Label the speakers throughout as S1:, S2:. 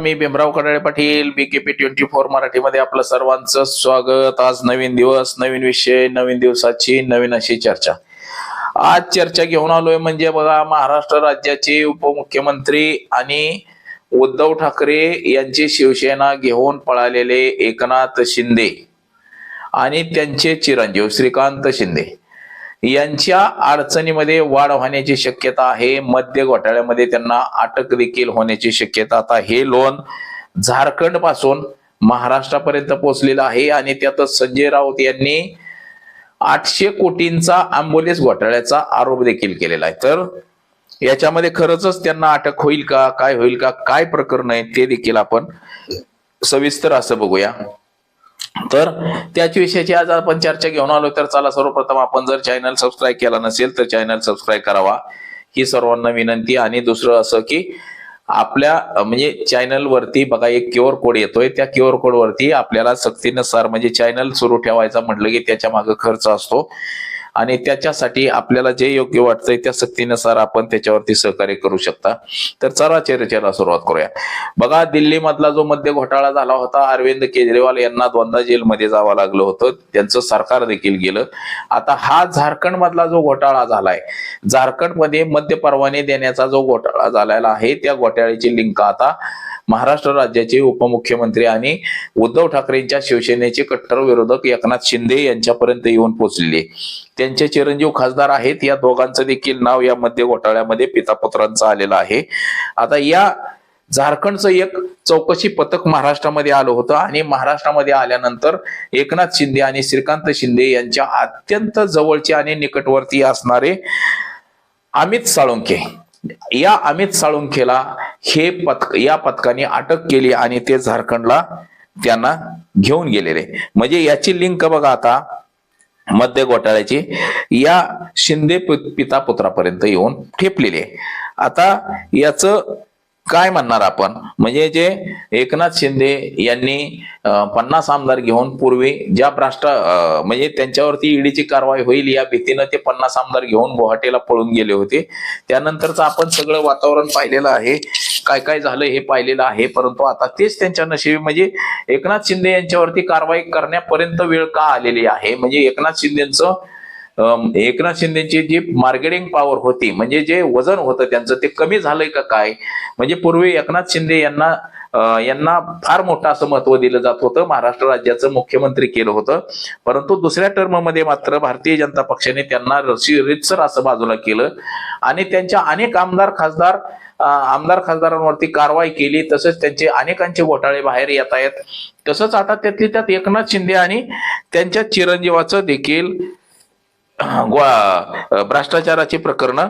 S1: मी Bhimrao Kadale Patil B KP twenty four मराठीमध्ये आपलं सर्वांचं स्वागत. आज नवीन दिवस नवीन विषय नवीन दिवसाची नवीन अशी चर्चा. आज चर्चा घेऊन आलोय म्हणजे बघा महाराष्ट्र राज्याचे उपमुख्यमंत्री आणि उद्धव ठाकरे यांची शिवसेना घेऊन पळालेले एकनाथ शिंदे आणि त्यांचे चिरंजीव श्रीकांत शिंदे. यांच्या अडचणीमध्ये वाढ होण्याची शक्यता आहे. मध्य घोटाळ्यामध्ये त्यांना अटक देखील होण्याची शक्यता. आता हे लोन झारखंडपासून महाराष्ट्रापर्यंत पोहोचलेलं आहे आणि त्यातच संजय राऊत यांनी आठशे कोटींचा आंबोलीस घोटाळ्याचा आरोप देखील केलेला आहे. तर याच्यामध्ये खरंच त्यांना अटक होईल का काय होईल का काय प्रकरण आहे ते देखील आपण सविस्तर असं बघूया. तर त्याच विषयाची आज आपण चर्चा घेऊन आलो. तर चला सर्वप्रथम आपण जर चॅनल सबस्क्राईब केला नसेल तर चॅनल सबस्क्राईब करावा. ही सर्वांना विनंती. आणि दुसरं असं की आपल्या म्हणजे चॅनल वरती बघा एक क्यूआर कोड येतोय. त्या क्यूआर कोड वरती आपल्याला सक्तीनुसार म्हणजे चॅनल सुरू ठेवायचा म्हटलं की त्याच्यामागे खर्च असतो. आणि त्याच्यासाठी आपल्याला जे योग्य वाटतंय त्या सक्तीनुसार आपण त्याच्यावरती सहकार्य करू शकता. तर चला चर्चेला सुरुवात करूया. बघा दिल्लीमधला जो मद्य घोटाळा झाला होता अरविंद केजरीवाल यांना दोनदा जेलमध्ये जावं लागलं होतं. त्यांचं सरकार देखील गेलं. आता हा झारखंड मधला जो घोटाळा झालाय झारखंडमध्ये मध्य मद्य परवाने देण्याचा जो घोटाळा झालेला आहे त्या घोटाळ्याची लिंक आता महाराष्ट्र राज्याचे उपमुख्यमंत्री आणि उद्धव ठाकरेंच्या शिवसेनेचे कट्टर विरोधक एकनाथ शिंदे यांच्यापर्यंत येऊन पोहोचलेले त्यांचे चिरंजीव खासदार आहेत. या दोघांचं देखील नाव या मध्य घोटाळ्यामध्ये पितापुत्रांचं आलेलं आहे. आता या झारखंडचं एक चौकशी पथक महाराष्ट्रामध्ये आलं होतं आणि महाराष्ट्रामध्ये आल्यानंतर एकनाथ शिंदे आणि श्रीकांत शिंदे यांच्या अत्यंत जवळचे आणि निकटवर्ती असणारे अमित साळुंखे. या अमित साळुंखेला हे पथक या पथकाने अटक केली आणि ते झारखंडला त्यांना घेऊन गेलेले. म्हणजे याची लिंक बघा आता मध्य घोटाळ्याची. या शिंदे पिता पुत्रापर्यंत येऊन ठेपलेली आहे. आता याच काय म्हणणार आपण? म्हणजे जे एकनाथ शिंदे यांनी पन्नास आमदार घेऊन पूर्वी ज्या भ्रष्ट म्हणजे त्यांच्यावरती ईडीची कारवाई होईल या भीतीनं ते पन्नास आमदार घेऊन गुवाहाटीला पळून गेले होते. त्यानंतरच आपण सगळं वातावरण पाहिलेलं आहे. काय काय झालं हे पाहिलेलं आहे. परंतु आता तेच त्यांच्या नशिबी म्हणजे एकनाथ शिंदे यांच्यावरती कारवाई करण्यापर्यंत वेळ का आलेली आहे? म्हणजे एकनाथ शिंदेचं एकनाथ शिंदेची जी मार्केटिंग पॉवर होती म्हणजे जे वजन होतं त्यांचं ते कमी झालंय का काय? म्हणजे पूर्वी एकनाथ शिंदे यांना यांना फार मोठं असं महत्त्व दिलं जात होतं. महाराष्ट्र राज्याचं मुख्यमंत्री केलं होतं. परंतु दुसऱ्या टर्ममध्ये मात्र भारतीय जनता पक्षाने त्यांना रशी रितसर असं बाजूला केलं. आणि त्यांच्या अनेक आमदार खासदार आमदार खासदारांवरती कारवाई केली. तसंच त्यांचे अनेकांचे घोटाळे बाहेर येत आहेत. तसंच आता त्यातली त्यात एकनाथ शिंदे आणि त्यांच्या चिरंजीवाचं देखील गोळा भ्रष्टाचाराची प्रकरण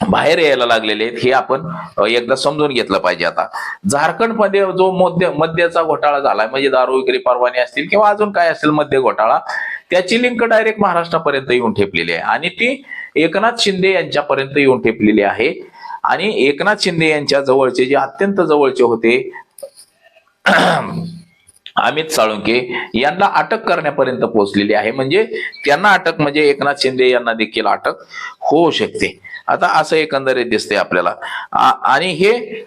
S1: बाहेर यायला लागलेले आहेत. हे आपण एकदा समजून घेतलं पाहिजे आता. झारखंडमध्ये जो मध्य मद्याचा घोटाळा झालाय म्हणजे दारू विक्री परवाने असतील किंवा अजून काय असेल मद्य घोटाळा त्याची लिंक डायरेक्ट महाराष्ट्रापर्यंत येऊन ठेपलेली आहे. आणि ती एकनाथ शिंदे यांच्यापर्यंत येऊन ठेपलेली आहे. आणि एकनाथ शिंदे यांच्या जवळचे जे अत्यंत जवळचे होते अमित साळुंके यांना अटक करण्यापर्यंत पोहोचलेली आहे. म्हणजे त्यांना अटक म्हणजे एकनाथ शिंदे यांना देखील अटक होऊ शकते. आता असं एकंदरीत दिसते आपल्याला. आणि हे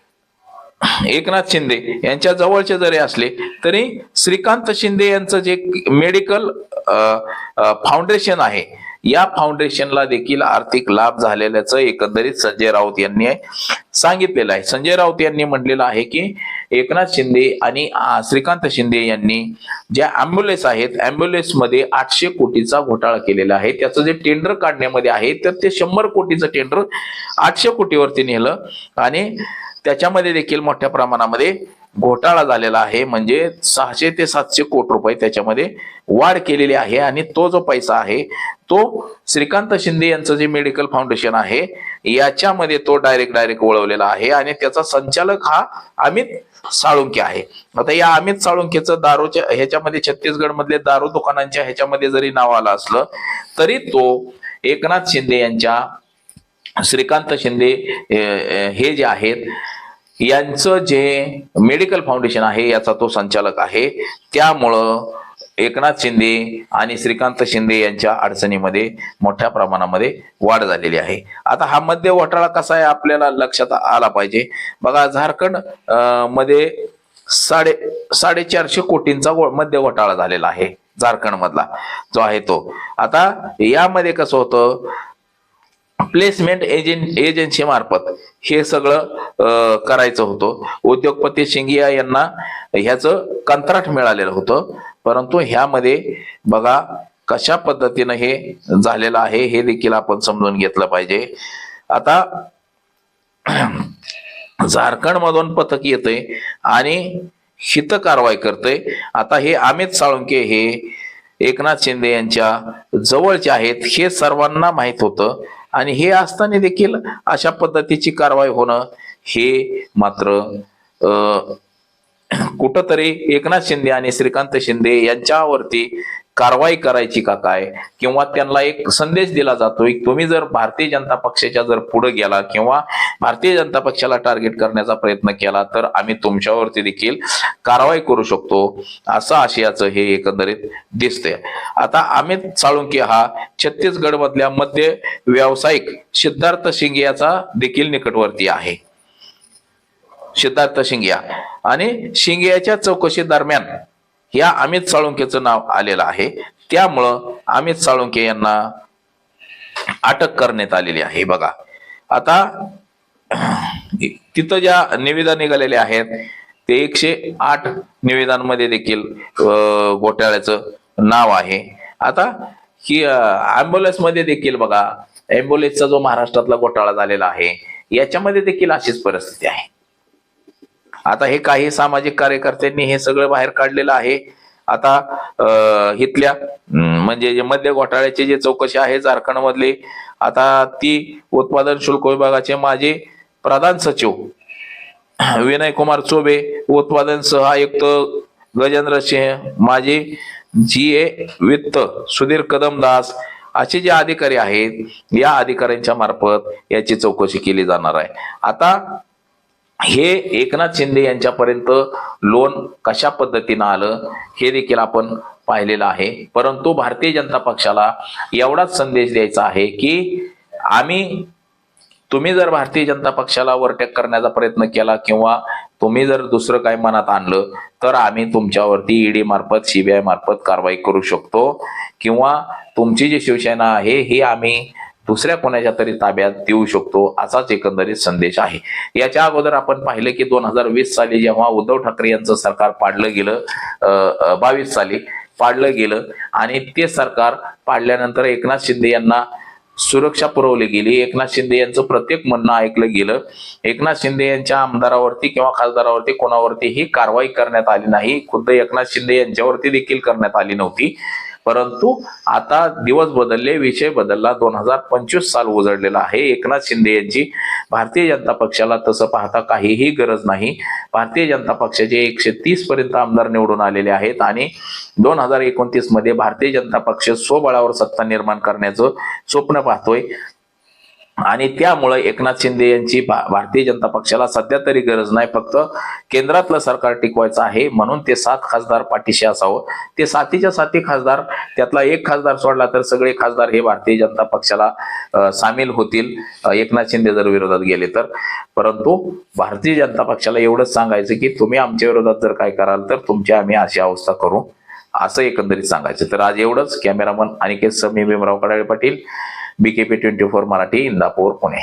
S1: एकनाथ शिंदे यांच्या जवळचे जरी असले तरी श्रीकांत शिंदे यांचं जे मेडिकल फाउंडेशन आहे या फाउंडेशनला देखील आर्थिक लाभ झालेल्याचं एकंदरीत संजय राऊत यांनी सांगितलेलं आहे. संजय राऊत यांनी म्हटलेलं आहे की एकनाथ शिंदे आणि श्रीकांत शिंदे यांनी ज्या अँब्युलन्स आहेत अँब्युलन्समध्ये आठशे कोटीचा घोटाळा केलेला आहे. त्याचं जे टेंडर काढण्यामध्ये आहे तर ते शंभर कोटीचं टेंडर आठशे कोटीवरती नेलं आणि त्याच्यामध्ये देखील मोठ्या प्रमाणामध्ये घोटाळा झालेला आहे. म्हणजे सहाशे ते सातशे कोटी रुपये त्याच्यामध्ये वाढ केलेली आहे आणि तो जो पैसा आहे तो श्रीकांत शिंदे यांचं जे मेडिकल फाउंडेशन आहे याच्यामध्ये तो डायरेक्ट डायरेक्ट वळवलेला आहे आणि त्याचा संचालक हा अमित साळुंके आहे. आता या अमित साळुंकेचं दारूच्या ह्याच्यामध्ये छत्तीसगड मधले दारू दुकानांच्या ह्याच्यामध्ये जरी नाव आलं असलं तरी तो एकनाथ शिंदे यांच्या श्रीकांत शिंदे हे जे आहेत यांचं जे मेडिकल फाउंडेशन आहे याचा तो संचालक आहे. त्यामुळं एकनाथ शिंदे आणि श्रीकांत शिंदे यांच्या अडचणीमध्ये मोठ्या प्रमाणामध्ये वाढ झालेली आहे. आता हा मध्य घोटाळा कसा आहे आपल्याला लक्षात आला पाहिजे. बघा झारखंडमध्ये साडे साडेचारशे कोटींचा मध्य घोटाळा झालेला आहे झारखंड मधला जो आहे तो. आता यामध्ये कसं होतं प्लेसमेंट एजंट एजन्सी मार्फत हे सगळं करायचं होतं. उद्योगपती शिंगिया यांना ह्याचं कंत्राट मिळालेलं होतं. परंतु ह्यामध्ये बघा कशा पद्धतीनं हे झालेलं आहे हे देखील आपण समजून घेतलं पाहिजे. आता झारखंड मधून पथक येतंय आणि हित कारवाई करतंय. आता हे अमित साळुंके हे एकनाथ शिंदे यांच्या जवळचे आहेत हे सर्वांना माहीत होतं. आणि हे असताना देखील अशा पद्धतीची कारवाई होणं हे मात्र अं, कुठंतरी एकनाथ शिंदे आणि श्रीकांत शिंदे यांच्यावरती कारवाई करायची का काय? किंवा त्यांना एक संदेश दिला जातोय तुम्ही जर भारतीय जनता पक्षाच्या जर पुढे गेला किंवा भारतीय जनता पक्षाला टार्गेट करण्याचा प्रयत्न केला तर आम्ही तुमच्यावरती देखील कारवाई करू शकतो असं आशयाचं हे एकंदरीत दिसतंय. आता अमित साळुंके हा छत्तीसगड मधल्या मध्य व्यावसायिक सिद्धार्थ शिंगे याचा देखील निकटवर्ती आहे. सिद्धार्थ शिंगिया. आणि शिंगियाच्या चौकशी दरम्यान या अमित साळुंकेचं नाव आलेलं आहे. त्यामुळं अमित साळुंके यांना अटक करण्यात आलेली आहे. बघा. आता तिथं ज्या निविदा निघालेल्या आहेत ते एकशे आठ निवेदांमध्ये देखील घोटाळ्याचं नाव आहे. आता ही अँब्युलन्समध्ये देखील बघा अँब्युलन्सचा जो महाराष्ट्रातला घोटाळा झालेला आहे याच्यामध्ये देखील अशीच परिस्थिती आहे. आता हे काही सामाजिक कार्यकर्त्यांनी हे सगळं बाहेर काढलेलं आहे. आता इथल्या म्हणजे जे मध्य घोटाळ्याची जी चौकशी आहे झारखंड मधली आता ती उत्पादन शुल्क विभागाचे माजी प्रधान सचिव विनय कुमार चोबे उत्पादन सह आयुक्त गजेंद्र सिंह माजी जी ए वित्त सुधीर कदमदास असे जे अधिकारी आहेत या अधिकाऱ्यांच्या मार्फत याची चौकशी केली जाणार आहे. आता हे एकनाथ शिंदे यांच्यापर्यंत लोन कशा पद्धतीनं आलं हे देखील आपण पाहिलेलं आहे. परंतु भारतीय जनता पक्षाला एवढाच संदेश द्यायचा आहे की आम्ही तुम्ही जर भारतीय जनता पक्षाला वरटेक करण्याचा प्रयत्न केला किंवा तुम्ही जर दुसरं काय मनात आणलं तर आम्ही तुमच्यावरती ईडी मार्फत सीबीआय मार्फत कारवाई करू शकतो. किंवा तुमची जी शिवसेना आहे ही आम्ही दुसऱ्या कोणाच्या तरी ताब्यात देऊ शकतो असाच एकंदरीत संदेश आहे. याच्या अगोदर आपण पाहिलं की दोन हजार वीस साली जेव्हा उद्धव ठाकरे यांचं सरकार पाडलं गेलं बावीस साली पाडलं गेलं आणि ते सरकार पाडल्यानंतर एकनाथ शिंदे यांना सुरक्षा पुरवली गेली. एकनाथ शिंदे यांचं प्रत्येक म्हणणं ऐकलं गेलं. एकनाथ शिंदे यांच्या आमदारावरती किंवा खासदारावरती कोणावरती ही कारवाई करण्यात आली नाही. खुद्द एकनाथ शिंदे यांच्यावरती देखील करण्यात आली नव्हती. परंतु आता दिवस बदलले विषय बदलला. दोन हजार पंचवीस साल उजळलेला आहे. एकनाथ शिंदे यांची भारतीय जनता पक्षाला तसं पाहता काहीही गरज नाही. भारतीय जनता पक्षाचे एकशे तीस पर्यंत आमदार निवडून आलेले आहेत आणि दोन हजार एकोणतीसमध्ये भारतीय जनता पक्ष स्वबळावर सत्ता निर्माण करण्याचं स्वप्न पाहतोय. आणि त्यामुळे एकनाथ शिंदे यांची भा- भारतीय जनता पक्षाला सध्या तरी गरज नाही. फक्त केंद्रातलं सरकार टिकवायचं आहे म्हणून ते सात खासदार पाठीशी असावं. ते सातीच्या साती खासदार त्यातला एक खासदार सोडला तर सगळे खासदार हे भारतीय जनता पक्षाला सामील होतील. एकनाथ शिंदे जर विरोधात गेले तर. परंतु भारतीय जनता पक्षाला एवढंच सांगायचं की तुम्ही आमच्या विरोधात जर काय कराल तर तुमची आम्ही अशी अवस्था करू. असं एकंदरीत सांगायचं. तर आज एवढंच. Cameraman Aniket Sami Bhimrao Kadale Patil. BKP twenty four Marathi Indapur Pune